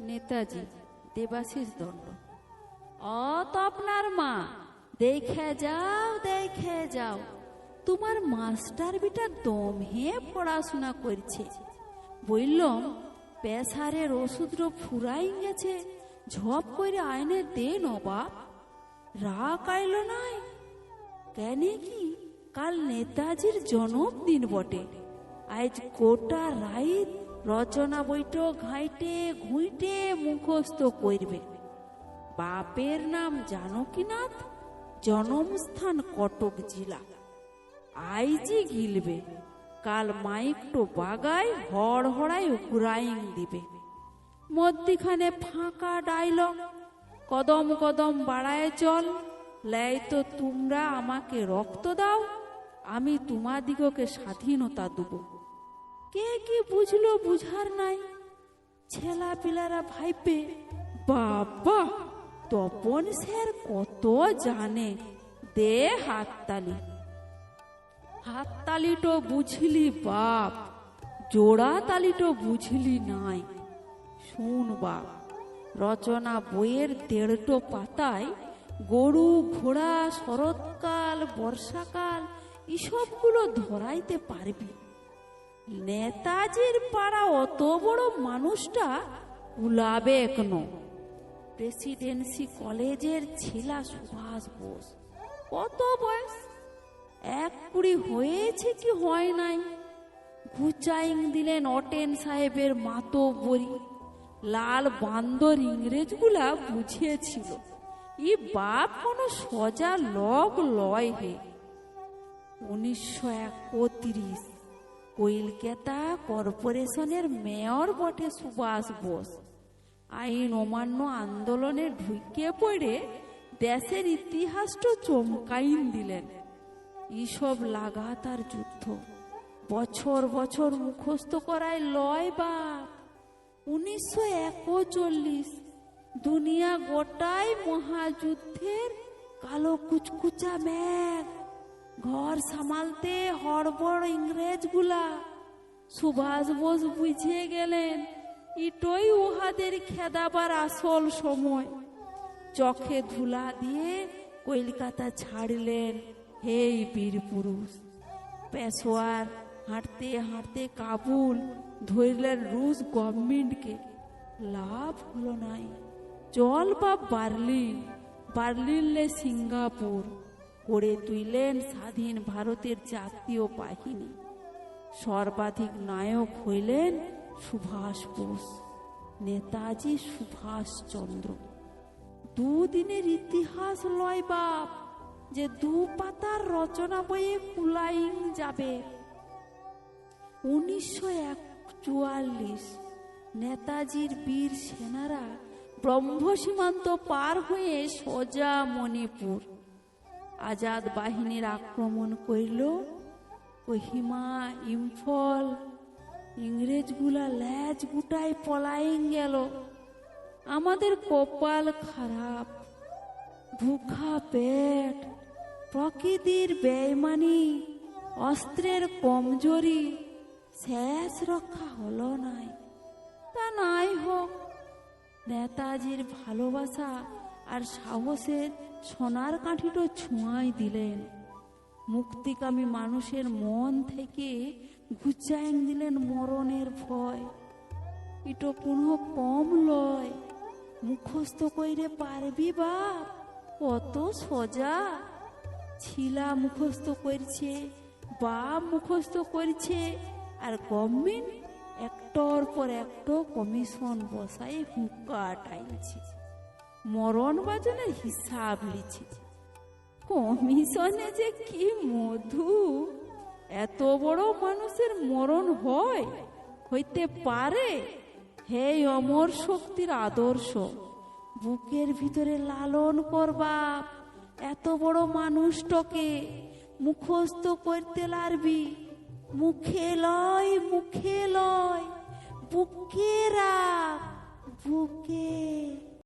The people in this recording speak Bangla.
নেতাজি, দেবাশিস দণ্ড। অ তো আপনার মা, দেখে যাও দেখে যাও। তোমার মাস্টার বিটা দম হে পড়াশোনা করছে। বললাম পেশারের ওষুধ ফুরাই গেছে, ঝপ করে আইনে দে নবাব রাগ আইল নাই? কেন কি? কাল নেতাজির জন্মদিন বটে। আজ গোটা রাইত রচনা বৈঠক ঘাইটে ঘুইটে মুখস্থ করবে বাপের নাম জানকীনাথ জন্মস্থান কটক জেলা। আইজি গিলবে, কাল মাইকটো বাগায় হড় হড়াই উকুরাইং দিবে। মধ্যিখানে ফাঁকা ডাইলগ কদম কদম বাড়ায় চল লাই তো তোমরা আমাকে রক্ত দাও, আমি তোমাদিগকে স্বাধীনতা দেব। কে কি বুঝলো বুঝার নাই। ছেলা পিলারা ভাইপে, বাবা, তপন স্যার কত জানে, দে হাততালি। হাততালিটো বুঝলি বাপ, জোড়া তালিটো বুঝলি নাই। শুন বাপ, রচনা বইয়ের দেড়টো পাতায় গরু, ঘোড়া, শরৎকাল, বর্ষাকাল, এসবগুলো ধরাইতে পারবি। নেতাজির পাড়া অত বড় মানুষটা কুলাবে কেন প্রেসিডেন্সি কলেজের ছিলা সুভাষ বোস। কত বয়স? এক কুড়ি হয়েছে কি হয় নাই? গুচাইং দিলেন অটেন সাহেবের মাতো বড়ি লাল বান্দর ইংরেজগুলা বুঝিয়েছিল, ই বাপ কোনো সজা লগ লয় হে। উনিশশো একত্রিশ কলকাতা কর্পোরেশনের মেয়র বটে সুভাষ বোস। আইন অমান্য আন্দোলনে ঢুকে পড়ে দেশের ইতিহাসটা চমকাইন দিলেন। এইসব লাগাতার যুদ্ধ, বছর বছর মুখস্থ করায় লয় বাপ উনিশশো একচল্লিশ, দুনিয়া গোটাই মহাযুদ্ধের কালো কুচকুচা ম্যাগ ঘর সামালতে হড়বড় ইংরেজগুলা। সুভাষ বোস বুঝে গেলেন, ইটোই উহাদের খেদাবার আসল সময়। চোখে ধুলা দিয়ে কলকাতা ছাড়লেন, হেই বীর পুরুষ। পেশোয়ার হাঁটতে হাঁটতে কাবুল ধরলেন রুশ গভর্নমেন্টকে। লাভ হলো নাই। চল বা বার্লিন বার্লিনলে সিঙ্গাপুর। করে তুইলেন স্বাধীন ভারতের জাতীয় বাহিনী। সর্বাধিক নায়ক হইলেন সুভাষ বোস, নেতাজি সুভাষচন্দ্র দুদিনের ইতিহাস লয় বাপ, যে দু পাতার রচনা বইয়ে কুলাইং যাবে। উনিশশো একচুয়াল্লিশ, নেতাজির বীর সেনারা ব্রহ্ম সীমান্ত পার হয়ে সোজা মণিপুর। আজাদ বাহিনীর আক্রমণ করিল কহিমা, ইম্ফল, ইংরেজগুলা ল্যাজ গুটায় পলাইং গেল। আমাদের কপাল খারাপ, ভুখা পেট, প্রকৃতির বেইমানি, অস্ত্রের কমজোরি, শেষ রক্ষা হলো নাই। তা নাই হোক, নেতাজির ভালোবাসা আর সাহসের সোনার কাঠিটো ছোঁয়াই দিলেন। মুক্তিকামী মানুষের মন থেকে গুচাইন দিলেন মরণের ভয়। ইটো কোনো কম লয়, মুখস্থ কইরে পারবি বাপ, কত সোজা। ছিলা মুখস্থ করছে বা মুখস্থ করছে আর গভর্নমেন্ট একটার পর একটা কমিশন বসাই হুঁকা টাইলছে। মরণ বাজনের হিসাব লিছে কমিশনে যে কি মধু। এত বড় মানুষের মরণ হয়, হইতে পারে? হে অমর শক্তির আদর্শ, বুকের ভিতরে লালন করবা এত বড় মানুষটাকে মুখস্থ করতে লারবি। মুখে লয় মুখে লয়, বুকে রাখ, বুকে